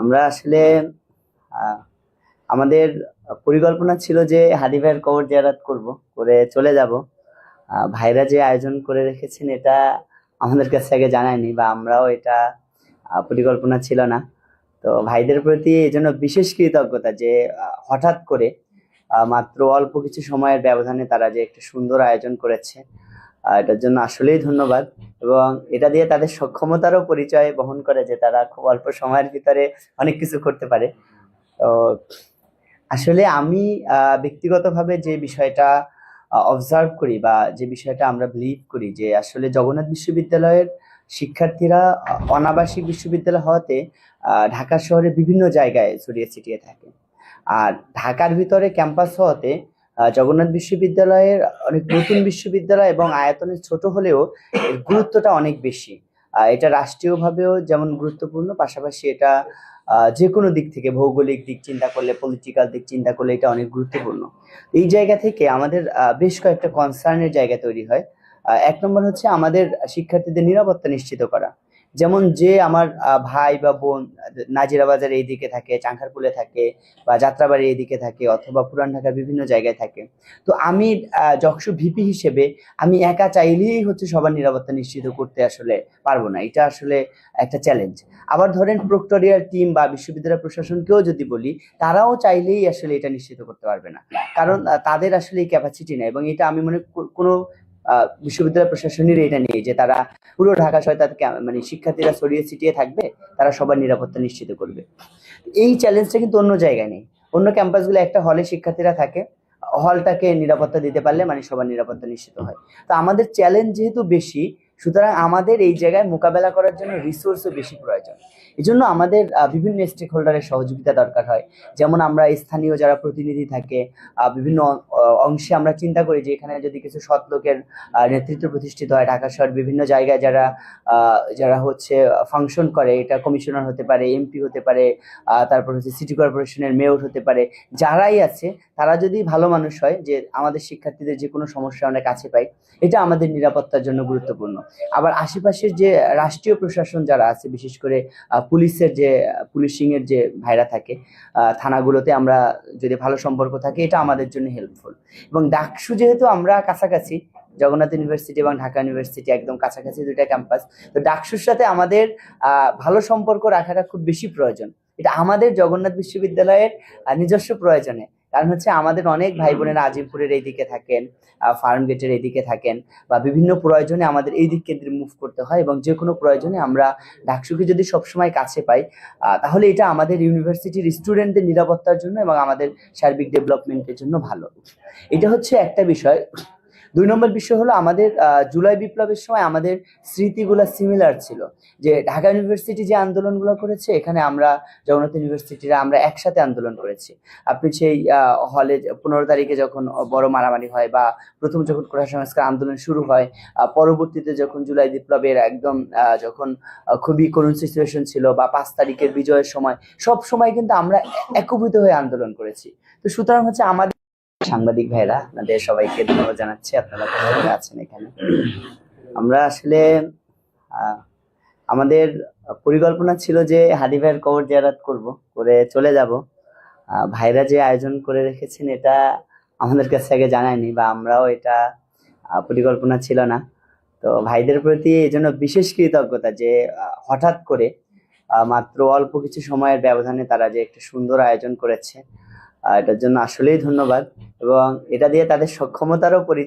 আমরা আসলে আমাদের পরিকল্পনা ছিল যে হাদি ভাইয়ের কবর জিয়ারাত করব, করে চলে যাব। ভাইরা যে আয়োজন করে রেখেছেন এটা আমাদের কাছে আগে জানায়নি বা আমরাও এটা পরিকল্পনা ছিল না। তো ভাইদের প্রতি এই জন্য বিশেষ কৃতজ্ঞতা যে হঠাৎ করে মাত্র অল্প কিছু সময়ের ব্যবধানে তারা যে একটা সুন্দর আয়োজন করেছে এটার জন্য আসলেই ধন্যবাদ। এবং এটা দিয়ে তাদের সক্ষমতারও পরিচয় বহন করে যে তারা খুব অল্প সময়ের ভিতরে অনেক কিছু করতে পারে। তো আসলে আমি ব্যক্তিগতভাবে যে বিষয়টা অবজার্ভ করি বা যে বিষয়টা আমরা বিলিভ করি যে আসলে জগন্নাথ বিশ্ববিদ্যালয়ের শিক্ষার্থীরা অনাবাসিক বিশ্ববিদ্যালয় হওয়াতে ঢাকা শহরে বিভিন্ন জায়গায় ছড়িয়ে ছিটিয়ে থাকে। আর ঢাকার ভিতরে ক্যাম্পাস হওয়াতে জগন্নাথ বিশ্ববিদ্যালয়ের অনেক নতুন বিশ্ববিদ্যালয় এবং আয়তনে ছোট হলেও এর গুরুত্বটা অনেক বেশি। এটা রাষ্ট্রীয়ভাবেও যেমন গুরুত্বপূর্ণ, পাশাপাশি এটা যে কোনো দিক থেকে ভৌগোলিক দিক চিন্তা করলে পলিটিক্যাল দিক চিন্তা করলে এটা অনেক গুরুত্বপূর্ণ। এই জায়গা থেকে আমাদের বেশ কয়েকটা কনসার্নের জায়গা তৈরি হয়। এক নম্বর হচ্ছে আমাদের শিক্ষার্থীদের নিরাপত্তা নিশ্চিত করা। যেমন যে আমার ভাই বা বোন নাজিরা বাজার এইদিকে থাকে চাঙ্খারপুলে থাকে বা যাত্রাবাড়ি এইদিকে থাকে অথবা পুরান ঢাকার বিভিন্ন জায়গায় থাকে। তো আমি যক্ষু ভিপি হিসেবে আমি একা চাইলেই হচ্ছে সবার নিরাপত্তা নিশ্চিত করতে আসলে পারব না। এটা আসলে একটা চ্যালেঞ্জ আবার ধরেন প্রক্টোরিয়াল টিম বা বিশ্ববিদ্যালয় প্রশাসনকেও যদি বলি, তারাও চাইলেই আসলে এটা নিশ্চিত করতে পারবে না। কারণ তাদের আসলে এই ক্যাপাসিটি নেই এবং এটা আমি মনে কোনো বিশ্ববিদ্যালয় প্রশাসনের এটা নিয়ে যে তারা পুরো ঢাকা শহরে তাদের ক্যা- মানে শিক্ষার্থীরা ছড়িয়ে ছিটিয়ে থাকবে, তারা সবার নিরাপত্তা নিশ্চিত করবে। এই চ্যালেঞ্জটা কিন্তু অন্য জায়গায় নেই। অন্য ক্যাম্পাসগুলো একটা হলে শিক্ষার্থীরা থাকে হলটাকে নিরাপত্তা দিতে পারলে মানে সবার নিরাপত্তা নিশ্চিত হয়। তো আমাদের চ্যালেঞ্জ যেহেতু বেশি, সুতরাং আমাদের এই জায়গায় মোকাবেলা করার জন্য রিসোর্সও বেশি প্রয়োজন। এই জন্য আমাদের বিভিন্ন স্টেক হোল্ডারের সহযোগিতা দরকার হয়। যেমন আমরা স্থানীয় যারা প্রতিনিধি থাকে বিভিন্ন অংশে আমরা চিন্তা করি যে এখানে যদি কিছু সৎ লোকের নেতৃত্ব প্রতিষ্ঠিত হয়, ঢাকা শহর বিভিন্ন জায়গায় যারা যারা হচ্ছে ফাংশন করে, এটা কমিশনার হতে পারে এমপি হতে পারে তারপর হচ্ছে সিটি কর্পোরেশনের মেয়র হতে পারে, যারাই আছে, তারা যদি ভালো মানুষ হয়, যে আমাদের শিক্ষার্থীদের যে কোনো সমস্যা আমরা কাছে পাই, এটা আমাদের নিরাপত্তার জন্য গুরুত্বপূর্ণ। আবার আশেপাশের যে রাষ্ট্রীয় প্রশাসন যারা আছে, বিশেষ করে পুলিশের যে, পুলিশিংয়ের যে ভাইরা থাকে থানাগুলোতে আমরা যদি ভালো সম্পর্ক থাকে, এটা আমাদের জন্য হেল্পফুল এবং ডাকসু যেহেতু আমরা কাছাকাছি, জগন্নাথ ইউনিভার্সিটি এবং ঢাকা ইউনিভার্সিটি একদম কাছাকাছি দুইটা ক্যাম্পাস তো ডাকসুর সাথে আমাদের ভালো সম্পর্ক রাখাটা খুব বেশি প্রয়োজন। এটা আমাদের জগন্নাথ বিশ্ববিদ্যালয়ের নিজস্ব প্রয়োজনে। কারণ হচ্ছে আমাদের অনেক ভাই বোনেরা আজিমপুরের এইদিকে থাকেন ফার্ম গেটের এইদিকে থাকেন বা বিভিন্ন প্রয়োজনে আমাদের এই দিক কেন্দ্রে মুভ করতে হয় এবং যে কোনো প্রয়োজনে আমরা ডাকসুকে যদি সবসময় কাছে পাই তাহলে এটা আমাদের ইউনিভার্সিটির স্টুডেন্টদের নিরাপত্তার জন্য এবং আমাদের সার্বিক ডেভেলপমেন্টের জন্য ভালো। এটা হচ্ছে একটা বিষয়। দুই নম্বর বিষয় হলো আমাদের জুলাই বিপ্লবের সময় আমাদের স্মৃতিগুলো সিমিলার ছিল। যে ঢাকা ইউনিভার্সিটি যে আন্দোলনগুলো করেছে, এখানে আমরা জগন্নাথ ইউনিভার্সিটিরা আমরা একসাথে আন্দোলন করেছি। আপনি সেই হলে পনেরো তারিখে যখন বড় মারামারি হয় বা প্রথম যখন কোটা সংস্কার আন্দোলন শুরু হয় পরবর্তীতে যখন জুলাই বিপ্লবের একদম যখন খুবই করুণ সিচুয়েশন ছিল বা পাঁচ তারিখের বিজয়ের সময়, সব সময় কিন্তু আমরা একভূত হয়ে আন্দোলন করেছি। তো সুতরাং হচ্ছে আমাদের সাংবাদিক ভাইরা, আপনাদের সবাইকে ধন্যবাদ জানাচ্ছি। আপনারা ভালো আছেন এখানে। আমরা আসলে আমাদের পরিকল্পনা ছিল যে হাদি ভাইয়ের কবর জিয়ারাত করব, করে চলে যাব। ভাইরা যে আয়োজন করে রেখেছেন, এটা আমাদের কাছে আগে জানায়নি বা আমরাও এটা পরিকল্পনা ছিল না। তো ভাইদের প্রতি এই জন্য বিশেষ কৃতজ্ঞতা যে হঠাৎ করে মাত্র অল্প কিছু সময়ের ব্যবধানে তারা যে একটা সুন্দর আয়োজন করেছে এটার জন্য আসলেই ধন্যবাদ। এবং এটা দিয়ে তাদের সক্ষমতারও পরিচয়